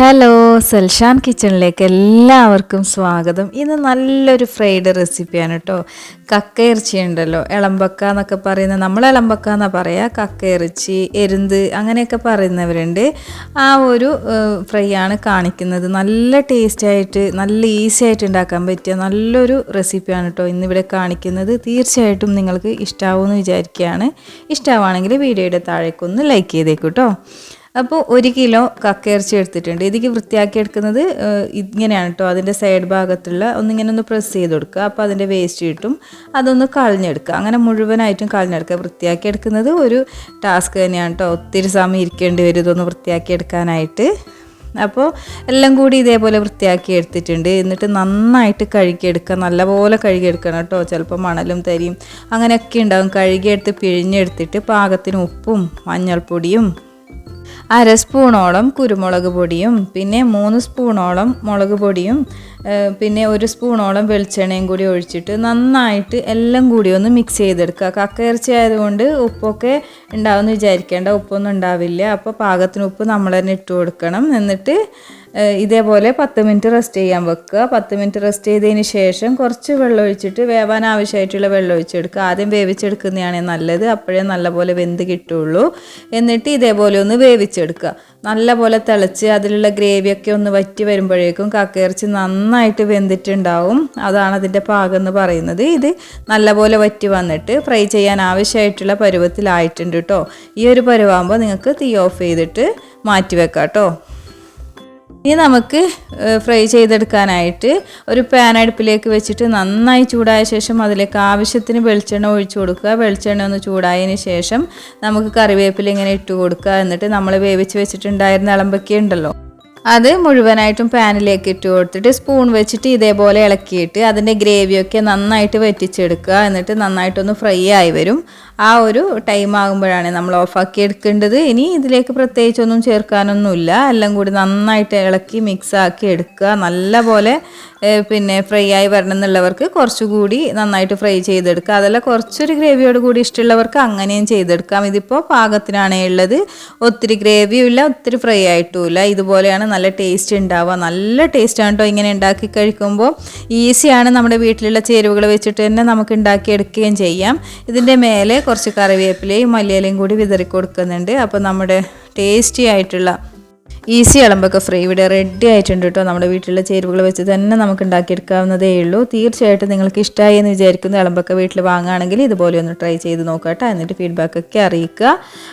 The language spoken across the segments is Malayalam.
ഹലോ സൽഷാൻ കിച്ചണിലേക്ക് എല്ലാവർക്കും സ്വാഗതം. ഇന്ന് നല്ലൊരു ഫ്രൈഡ് റെസിപ്പിയാണ് കേട്ടോ. കക്ക ഇറച്ചി ഉണ്ടല്ലോ ഇളമ്പക്ക എന്നൊക്കെ പറയുന്ന നമ്മൾ ഇളമ്പക്ക എന്നാ പറയുക കക്ക ഇറച്ചി എരുന്ത് അങ്ങനെയൊക്കെ പറയുന്നവരുണ്ട്. ആ ഒരു ഫ്രൈ ആണ് കാണിക്കുന്നത്. നല്ല ടേസ്റ്റായിട്ട് നല്ല ഈസി ആയിട്ട് ഉണ്ടാക്കാൻ പറ്റിയ നല്ലൊരു റെസിപ്പിയാണ് കേട്ടോ ഇന്നിവിടെ കാണിക്കുന്നത്. തീർച്ചയായിട്ടും നിങ്ങൾക്ക് ഇഷ്ടാവുമെന്ന് വിചാരിക്കുകയാണ്. ഇഷ്ടമാണെങ്കിൽ വീഡിയോയുടെ താഴേക്കൊന്ന് ലൈക്ക് ചെയ്തേക്കും കേട്ടോ. അപ്പോൾ ഒരു കിലോ കക്കയിറച്ചി എടുത്തിട്ടുണ്ട്. ഇതിക്ക് വൃത്തിയാക്കി എടുക്കുന്നത് ഇങ്ങനെയാണ് കേട്ടോ അതിന്റെ സൈഡ് ഭാഗത്തുള്ള ഒന്നിങ്ങനെ ഒന്ന് പ്രസ് ചെയ്ത് കൊടുക്കുക. അപ്പോൾ അതിന്റെ വേസ്റ്റ് കിട്ടും. അതൊന്ന് കളഞ്ഞെടുക്കുക. അങ്ങനെ മുഴുവനായിട്ടും കളഞ്ഞെടുക്കുക. വൃത്തിയാക്കി എടുക്കുന്നത് ഒരു ടാസ്ക് തന്നെയാണ് കേട്ടോ ഒത്തിരി സമയം ഇരിക്കേണ്ടി വരും ഇതൊന്ന് വൃത്തിയാക്കി എടുക്കാനായിട്ട്. അപ്പോൾ എല്ലാം കൂടി ഇതേപോലെ വൃത്തിയാക്കി എടുത്തിട്ടുണ്ട്. എന്നിട്ട് നന്നായിട്ട് കഴുകിയെടുക്കുക. നല്ലപോലെ കഴുകിയെടുക്കണം കേട്ടോ ചിലപ്പോൾ മണലും തരിയും അങ്ങനെയൊക്കെ ഉണ്ടാകും കഴുകിയെടുത്ത് പിഴിഞ്ഞെടുത്തിട്ട് പാകത്തിന് ഉപ്പും മഞ്ഞൾപ്പൊടിയും അര സ്പൂണോളം കുരുമുളക് പൊടിയും പിന്നെ മൂന്ന് സ്പൂണോളം മുളക് പൊടിയും പിന്നെ ഒരു സ്പൂണോളം വെളിച്ചെണ്ണയും കൂടി ഒഴിച്ചിട്ട് നന്നായിട്ട് എല്ലാം കൂടി ഒന്ന് മിക്സ് ചെയ്തെടുക്കുക. കക്ക ഇറച്ചി ആയതുകൊണ്ട് ഉപ്പൊക്കെ ഉണ്ടാവുമെന്ന് വിചാരിക്കേണ്ട ഉപ്പൊന്നും ഉണ്ടാവില്ല. അപ്പോൾ പാകത്തിന് ഉപ്പ് നമ്മൾ തന്നെ ഇട്ട് കൊടുക്കണം. എന്നിട്ട് ഇതേപോലെ പത്ത് മിനിറ്റ് റെസ്റ്റ് ചെയ്യാൻ വെക്കുക. പത്ത് മിനിറ്റ് റെസ്റ്റ് ചെയ്തതിന് ശേഷം കുറച്ച് വെള്ളം ഒഴിച്ചിട്ട് വേവാൻ ആവശ്യമായിട്ടുള്ള വെള്ളം ഒഴിച്ചെടുക്കുക. ആദ്യം വേവിച്ചെടുക്കുന്നതാണ് നല്ലത്. അപ്പോഴേ നല്ലപോലെ വെന്ത് കിട്ടുള്ളൂ. എന്നിട്ട് ഇതേപോലെ ഒന്ന് വേവിച്ചെടുക്കുക. നല്ലപോലെ തിളച്ച് അതിലുള്ള ഗ്രേവിയൊക്കെ ഒന്ന് വറ്റി വരുമ്പോഴേക്കും കക്കയിറച്ചി നന്നായിട്ട് വെന്തിട്ടുണ്ടാവും. അതാണ് അതിന്റെ പാകം എന്ന് പറയുന്നത്. ഇത് നല്ലപോലെ വറ്റി വന്നിട്ട് ഫ്രൈ ചെയ്യാൻ ആവശ്യമായിട്ടുള്ള പരുവത്തിലായിട്ടുണ്ട് കേട്ടോ ഈ ഒരു പരുവാകുമ്പോൾ നിങ്ങൾക്ക് തീ ഓഫ് ചെയ്തിട്ട് മാറ്റി വെക്കാം കേട്ടോ ഇനി നമുക്ക് ഫ്രൈ ചെയ്തെടുക്കാനായിട്ട് ഒരു പാൻ അടുപ്പിലേക്ക് വെച്ചിട്ട് നന്നായി ചൂടായ ശേഷം അതിലേക്ക് ആവശ്യത്തിന് വെളിച്ചെണ്ണ ഒഴിച്ചു കൊടുക്കുക. വെളിച്ചെണ്ണ ഒന്ന് ചൂടായതിന് ശേഷം നമുക്ക് കറിവേപ്പില ഇങ്ങനെ ഇട്ട് കൊടുക്കുക. എന്നിട്ട് നമ്മൾ വേവിച്ച് വെച്ചിട്ടുണ്ടായിരുന്ന ഇളമ്പൊക്കെ ഉണ്ടല്ലോ അത് മുഴുവനായിട്ടും പാനിലേക്ക് ഇട്ട് കൊടുത്തിട്ട് സ്പൂൺ വെച്ചിട്ട് ഇതേപോലെ ഇളക്കിയിട്ട് അതിന്റെ ഗ്രേവിയൊക്കെ നന്നായിട്ട് വറ്റിച്ചെടുക്കുക. എന്നിട്ട് നന്നായിട്ടൊന്ന് ഫ്രൈ ആയി വരും. ആ ഒരു ടൈം ആകുമ്പോഴാണ് നമ്മൾ ഓഫാക്കി എടുക്കേണ്ടത്. ഇനി ഇതിലേക്ക് പ്രത്യേകിച്ചൊന്നും ചേർക്കാനൊന്നുമില്ല. എല്ലാം കൂടി നന്നായിട്ട് ഇളക്കി മിക്സ് ആക്കി എടുക്കുക. നല്ല പോലെ പിന്നെ ഫ്രൈ ആയി വരണം എന്നുള്ളവർക്ക് കുറച്ചുകൂടി നന്നായിട്ട് ഫ്രൈ ചെയ്തെടുക്കുക. അതല്ല കുറച്ചൊരു ഗ്രേവിയോട് കൂടി ഇഷ്ടമുള്ളവർക്ക് അങ്ങനെയും ചെയ്തെടുക്കാം. ഇതിപ്പോൾ പാകത്തിനാണേ ഉള്ളത്. ഒത്തിരി ഗ്രേവിയും ഇല്ല ഒത്തിരി ഫ്രൈ ആയിട്ടുമില്ല ഇതുപോലെയാണ് നല്ല ടേസ്റ്റ് ഉണ്ടാവുക. നല്ല ടേസ്റ്റ് ആണ് കേട്ടോ ഇങ്ങനെ ഉണ്ടാക്കി കഴിക്കുമ്പോൾ. ഈസിയാണ് നമ്മുടെ വീട്ടിലുള്ള ചേരുവകൾ വെച്ചിട്ട് തന്നെ നമുക്ക് ഉണ്ടാക്കിയെടുക്കുകയും ചെയ്യാം. ഇതിന്റെ മേലെ കുറച്ച് കറിവേപ്പിലയും മല്ലിയിലയും കൂടി വിതറി കൊടുക്കുന്നുണ്ട്. അപ്പോൾ നമ്മുടെ ടേസ്റ്റി ആയിട്ടുള്ള ഈസി ഇളമ്പൊക്കെ ഫ്രൈ ഇവിടെ റെഡി ആയിട്ടുണ്ട് കേട്ടോ നമ്മുടെ വീട്ടിലുള്ള ചേരുവകൾ വെച്ച് തന്നെ നമുക്ക് ഉണ്ടാക്കിയെടുക്കാവുന്നതേ ഉള്ളൂ. തീർച്ചയായിട്ടും നിങ്ങൾക്ക് ഇഷ്ടമായി എന്ന് വിചാരിക്കുന്ന. ഇളമ്പൊക്കെ വീട്ടിൽ വാങ്ങുകയാണെങ്കിൽ ഇതുപോലെ ഒന്ന് ട്രൈ ചെയ്ത് നോക്കട്ടെ. എന്നിട്ട് ഫീഡ്ബാക്ക് ഒക്കെ അറിയിക്കുക.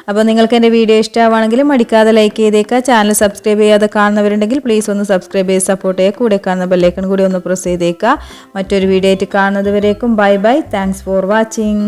അപ്പോൾ നിങ്ങൾക്ക് എന്റെ വീഡിയോ ഇഷ്ടമാണെങ്കിൽ മടിക്കാതെ ലൈക്ക് ചെയ്തേക്കുക. ചാനൽ സബ്സ്ക്രൈബ് ചെയ്യാതെ കാണുന്നവരുണ്ടെങ്കിൽ പ്ലീസ് ഒന്ന് സബ്സ്ക്രൈബ് ചെയ്ത് സപ്പോർട്ട് ചെയ്യുക. കൂടെ കാണുന്ന ബെല്ലൈക്കൺ കൂടി ഒന്ന് പ്രസ് ചെയ്തേക്കുക. മറ്റൊരു വീഡിയോ ആയിട്ട് കാണുന്നത് വരേക്കും. Bye bye thanks for watching